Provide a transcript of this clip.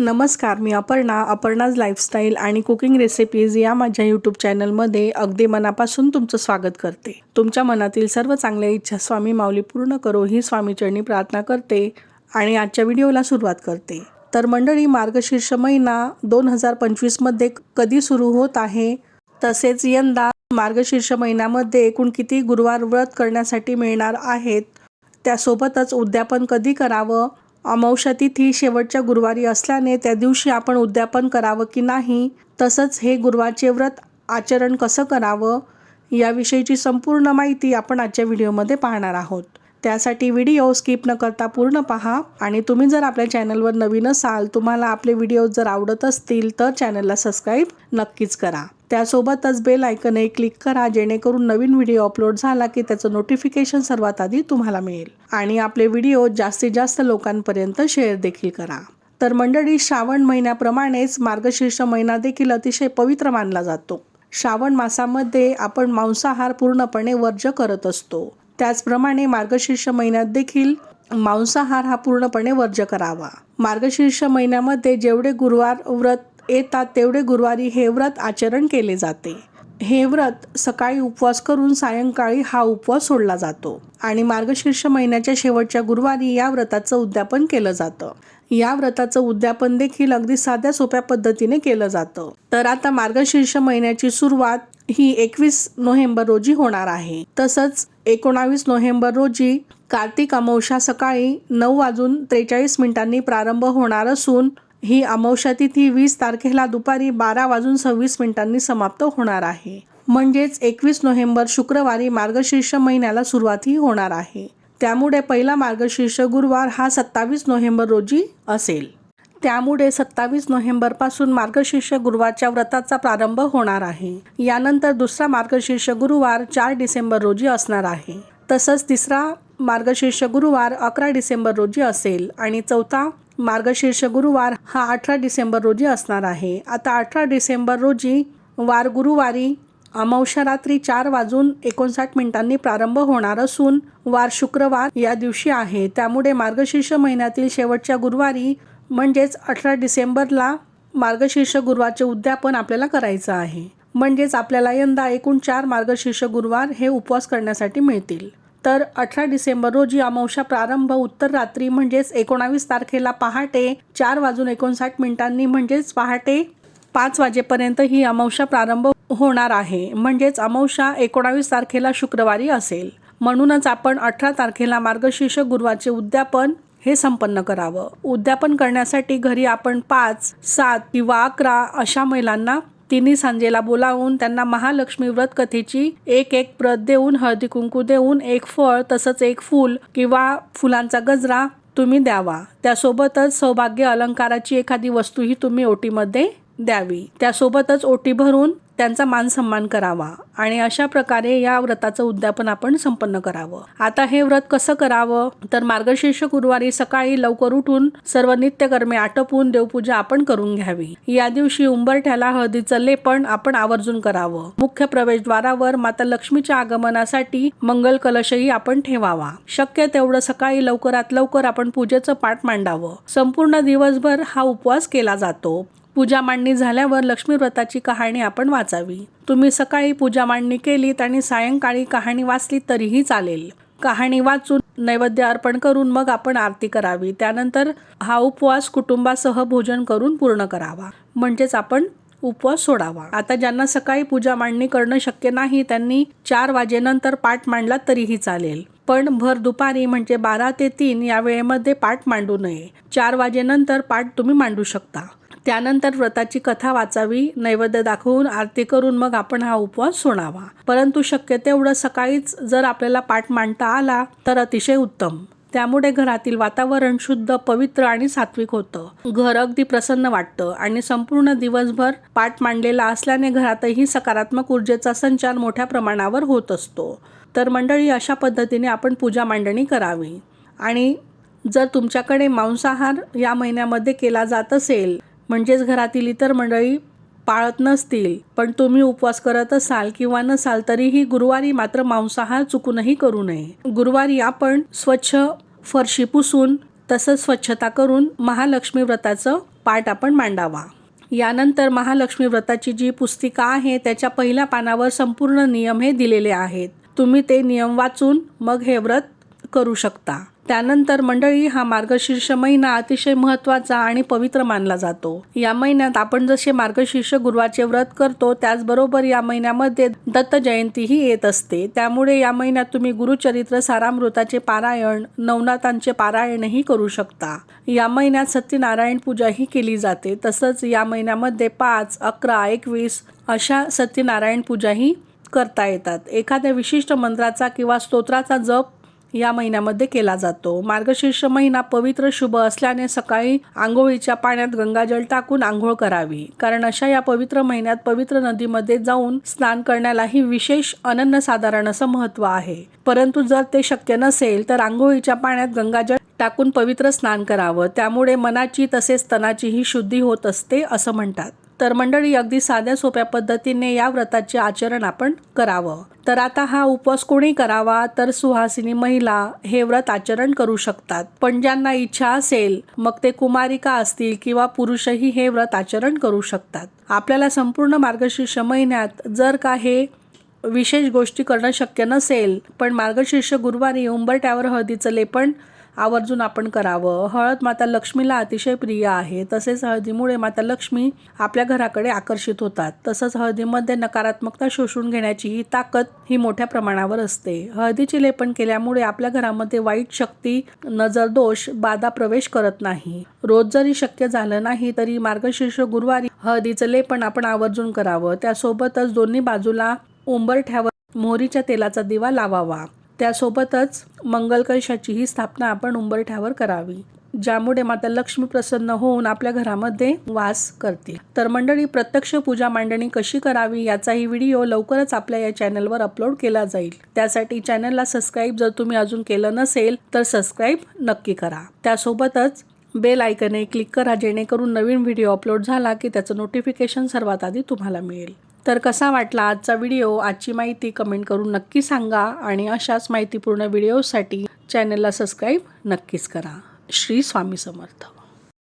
नमस्कार मी अपर्णा अपर्णाज लाईफस्टाईल आणि कुकिंग रेसिपीज या माझ्या यूट्यूब चॅनलमध्ये अगदी मनापासून तुमचं स्वागत करते. तुमच्या मनातील सर्व चांगल्या इच्छा स्वामी माऊली पूर्ण करो ही स्वामीचरणी प्रार्थना करते आणि आजच्या व्हिडिओला सुरुवात करते. तर मंडळी मार्गशीर्ष महिना दोन हजार पंचवीसमध्ये कधी सुरू होत आहे? तसेच यंदा मार्गशीर्ष महिन्यामध्ये एकूण किती गुरुवार व्रत करण्यासाठी मिळणार आहेत? त्यासोबतच उद्यापन कधी करावं? अमावस्या तिथी शेवटच्या गुरुवारी असल्याने त्या दिवशी आपण उद्यापन करावं की नाही तसंच हे गुरुवारचे व्रत आचरण कसं करावं याविषयीची संपूर्ण माहिती आपण आजच्या व्हिडिओमध्ये पाहणार आहोत. त्यासाठी व्हिडिओ स्किप न करता पूर्ण पहा. आणि तुम्ही जर आपल्या चॅनलवर नवीन असाल तुम्हाला आपले व्हिडिओ जर आवडत असतील तर चॅनलला सबस्क्राईब नक्कीच करा. त्यासोबतच बेल आयकनही क्लिक करा जेणेकरून नवीन व्हिडिओ अपलोड झाला की त्याचं नोटिफिकेशन सर्वात आधी तुम्हाला मिळेल. आणि आपले व्हिडिओ जास्तीत जास्त लोकांपर्यंत शेअर देखील करा. तर मंडळी श्रावण महिन्याप्रमाणेच मार्गशीर्ष महिना देखील अतिशय पवित्र मानला जातो. श्रावण मासामध्ये आपण मांसाहार पूर्णपणे वर्ज करत असतो. त्याचप्रमाणे मार्गशीर्ष महिन्यात देखील मांसाहार हा पूर्णपणे वर्ज्य करावा. मार्गशीर्ष महिन्यामध्ये जेवढे गुरुवार व्रत येतात तेवढे गुरुवारी हे व्रत आचरण केले जाते. हे व्रत सकाळी उपवास करून सायंकाळी हा उपवास सोडला जातो आणि मार्गशीर्ष महिन्याच्या शेवटच्या गुरुवारी या व्रताचं उद्यापन केलं जातं. या व्रताचं उद्यापन देखील अगदी साध्या सोप्या पद्धतीने केलं जातं. तर आता मार्गशीर्ष महिन्याची सुरुवात ही एकवीस नोव्हेंबर रोजी होणार आहे. तसंच एकोणावीस नोव्हेंबर रोजी कार्तिक अमावस्या सकाळी नऊ वाजून त्रेचाळीस मिनिटांनी प्रारंभ होणार असून ही अमावस्या तिथी वीस तारखेला दुपारी बारा वाजून सव्वीस मिनिटांनी समाप्त होणार आहे. म्हणजेच एकवीस नोव्हेंबर शुक्रवारी मार्गशीर्ष महिन्याला सुरुवातही होणार आहे. त्यामुळे पहिला मार्गशीर्ष गुरुवार हा सत्तावीस नोव्हेंबर रोजी असेल. त्यामुळे सत्तावीस नोव्हेंबरपासून मार्गशीर्ष गुरुवारच्या व्रताचा प्रारंभ होणार आहे. यानंतर दुसरा मार्गशीर्ष गुरुवार चार डिसेंबर रोजी असणार आहे. तसंच तिसरा मार्गशीर्ष गुरुवार अकरा डिसेंबर रोजी असेल आणि चौथा मार्गशीर्ष गुरुवार हा अठरा डिसेंबर रोजी असणार आहे. आता अठरा डिसेंबर रोजी वार गुरुवारी अमावस्या रात्री चार वाजून एकोणसाठ मिनिटांनी प्रारंभ होणार असून वार शुक्रवार या दिवशी आहे. त्यामुळे मार्गशीर्ष महिन्यातील शेवटच्या गुरुवारी म्हणजेच अठरा डिसेंबरला मार्गशीर्ष गुरुवारचे उद्यापन आपल्याला करायचं आहे. म्हणजेच आपल्याला यंदा एकूण चार मार्गशीर्ष गुरुवार हे उपवास करण्यासाठी मिळतील. तर अठरा डिसेंबर रोजी अमावस्या प्रारंभ उत्तर रात्री म्हणजेच एकोणावीस तारखेला पहाटे चार वाजून एकोणसाठ मिनिटांनी म्हणजेच पहाटे पाच वाजेपर्यंत ही अमावस्या प्रारंभ होणार आहे. म्हणजेच अमावस्या एकोणावीस तारखेला शुक्रवारी असेल. म्हणूनच आपण अठरा तारखेला मार्गशीर्ष गुरुवारचे उद्यापन हे संपन्न करावं. उद्यापन करण्यासाठी घरी आपण पाच सात किंवा अकरा अशा महिलांना तिन्ही सांजेला बोलावून त्यांना महालक्ष्मी व्रत कथेची एक एक प्रत देऊन हळदी कुंकू देऊन एक फळ तसंच एक फूल किंवा फुलांचा गजरा तुम्ही द्यावा. त्यासोबतच सौभाग्य अलंकाराची एखादी वस्तूही तुम्ही ओटीमध्ये द्यावी. त्यासोबतच ओटी भरून त्यांचा मान सन्मान करावा आणि अशा प्रकारे या व्रताचं उद्यापन आपण संपन्न करावं. आता हे व्रत कसं करावं? तर मार्गशीर्ष गुरुवारी सकाळी लवकर उठून सर्व नित्यकर्मे आटोपून देवपूजा आपण करून घ्यावी. या दिवशी उंबरठ्याला हळदीचं लेपण आपण आवर्जून करावं. मुख्य प्रवेशद्वारावर माता लक्ष्मीच्या आगमनासाठी मंगल कलशही आपण ठेवावा. शक्य तेवढं सकाळी लवकरात लवकर आपण पूजेचं पाठ मांडावं. संपूर्ण दिवसभर हा उपवास केला जातो. पूजा मांडणी झाल्यावर लक्ष्मीव्रताची कहाणी आपण वाचावी. तुम्ही सकाळी पूजा मांडणी केलीत आणि सायंकाळी कहाणी वाचली तरीही चालेल. कहाणी वाचून नैवेद्य अर्पण करून मग आपण आरती करावी. त्यानंतर हा उपवास कुटुंबासह भोजन करून पूर्ण करावा. म्हणजेच आपण उपवास सोडावा. आता ज्यांना सकाळी पूजा मांडणी करणं शक्य नाही त्यांनी चार वाजेनंतर पाठ मांडला तरीही चालेल. पण भर दुपारी म्हणजे बारा ते तीन या वेळेमध्ये पाठ मांडू नये. चार वाजेनंतर पाठ तुम्ही मांडू शकता. त्यानंतर व्रताची कथा वाचावी नैवेद्य दाखवून आरती करून मग आपण हा उपवास सोडावा. परंतु शक्य तेवढं सकाळीच जर आपल्याला पाठ मांडता आला तर अतिशय उत्तम. त्यामुळे घरातील वातावरण शुद्ध पवित्र आणि सात्विक होतं. घर अगदी प्रसन्न वाटतं आणि संपूर्ण दिवसभर पाठ मांडलेला असल्याने घरातही सकारात्मक ऊर्जेचा संचार मोठ्या प्रमाणावर होत असतो. तर मंडळी अशा पद्धतीने आपण पूजा मांडणी करावी. आणि जर तुमच्याकडे मांसाहार या महिन्यामध्ये केला जात असेल म्हणजेच घरातील इतर मंडळी पाळत नसतील पण तुम्ही उपवास करत असाल किंवा नसाल तरीही गुरुवारी मात्र मांसाहार चुकूनही करू नये. गुरुवारी आपण स्वच्छ फरशी पुसून तसंच स्वच्छता करून महालक्ष्मी व्रताचं पाठ आपण मांडावा. यानंतर महालक्ष्मी व्रताची जी पुस्तिका आहे त्याच्या पहिल्या पानावर संपूर्ण नियम हे दिलेले आहेत. तुम्ही ते नियम वाचून मग हे व्रत करू शकता. त्यानंतर मंडळी हा मार्गशीर्ष महिना अतिशय महत्त्वाचा आणि पवित्र मानला जातो. या महिन्यात आपण जसे मार्गशीर्ष गुरुवारचे व्रत करतो त्याचबरोबर या महिन्यामध्ये दत्त जयंतीही येत असते. त्यामुळे या महिन्यात तुम्ही गुरुचरित्र सारामृताचे पारायण नवनाथांचे पारायणही करू शकता. या महिन्यात सत्यनारायण पूजाही केली जाते. तसंच या महिन्यामध्ये पाच अकरा एकवीस अशा सत्यनारायण पूजाही करता येतात. एखाद्या विशिष्ट मंत्राचा किंवा स्तोत्राचा जप या महिन्यामध्ये केला जातो. मार्गशीर्ष महिना पवित्र शुभ असल्याने सकाळी आंघोळीच्या पाण्यात गंगाजल टाकून आंघोळ करावी. कारण अशा या पवित्र महिन्यात पवित्र नदीमध्ये जाऊन स्नान करण्यालाही विशेष अनन्यसाधारण असं महत्त्व आहे. परंतु जर ते शक्य नसेल तर आंघोळीच्या पाण्यात गंगाजल टाकून पवित्र स्नान करावं. त्यामुळे मनाची तसेच तनाचीही शुद्धी होत असते असं म्हणतात. तर मंडळी अगदी साध्या सोप्या पद्धतीने या व्रताचे आचरण आपण करावं. तर आता हा उपवास कोणी करावा? तर सुहासिनी महिला हे व्रत आचरण करू शकतात. पण ज्यांना इच्छा असेल मग ते कुमारिका असतील किंवा पुरुषही हे व्रत आचरण करू शकतात. आपल्याला संपूर्ण मार्गशीर्ष महिन्यात जर का हे विशेष गोष्टी करणं शक्य नसेल पण मार्गशीर्ष गुरुवारी उंबरट्यावर हळदीचं लेपन आवर्जून आपण करावं. हळद माता लक्ष्मीला अतिशय प्रिय आहे. तसेच हळदीमुळे माता लक्ष्मी आपल्या घराकडे आकर्षित होतात. तसंच हळदीमध्ये नकारात्मकता शोषून घेण्याची ही ताकद ही मोठ्या प्रमाणावर असते. हळदीचे लेपन केल्यामुळे आपल्या घरामध्ये वाईट शक्ती नजर दोष बाधा प्रवेश करत नाही. रोज जरी शक्य झालं नाही तरी मार्गशीर्ष गुरुवारी हळदीचं लेपन आपण आवर्जून करावं. त्यासोबतच दोन्ही बाजूला उंबरठ्यावर मोहरीच्या तेलाचा दिवा लावावा. त्यासोबतच मंगल कलशाचीही स्थापना आपण उंबरठ्यावर करावी ज्यामुळे माता लक्ष्मी प्रसन्न होऊन आपल्या घरामध्ये वास करतील. तर मंडळी प्रत्यक्ष पूजा मांडणी कशी करावी याचाही व्हिडिओ लवकरच आपल्या या चॅनलवर अपलोड केला जाईल. त्यासाठी चॅनलला सबस्क्राईब जर तुम्ही अजून केलं नसेल तर सबस्क्राईब नक्की करा. त्यासोबतच बेल आयकने क्लिक करा जेणेकरून नवीन व्हिडिओ अपलोड झाला की त्याचं नोटिफिकेशन सर्वात आधी तुम्हाला मिळेल. तर कसा वाटला आजचा व्हिडिओ? आजची माहिती कमेंट करून नक्की सांगा आणि अशाच माहितीपूर्ण व्हिडिओसाठी चॅनलला सबस्क्राईब नक्कीच करा. श्री स्वामी समर्थ.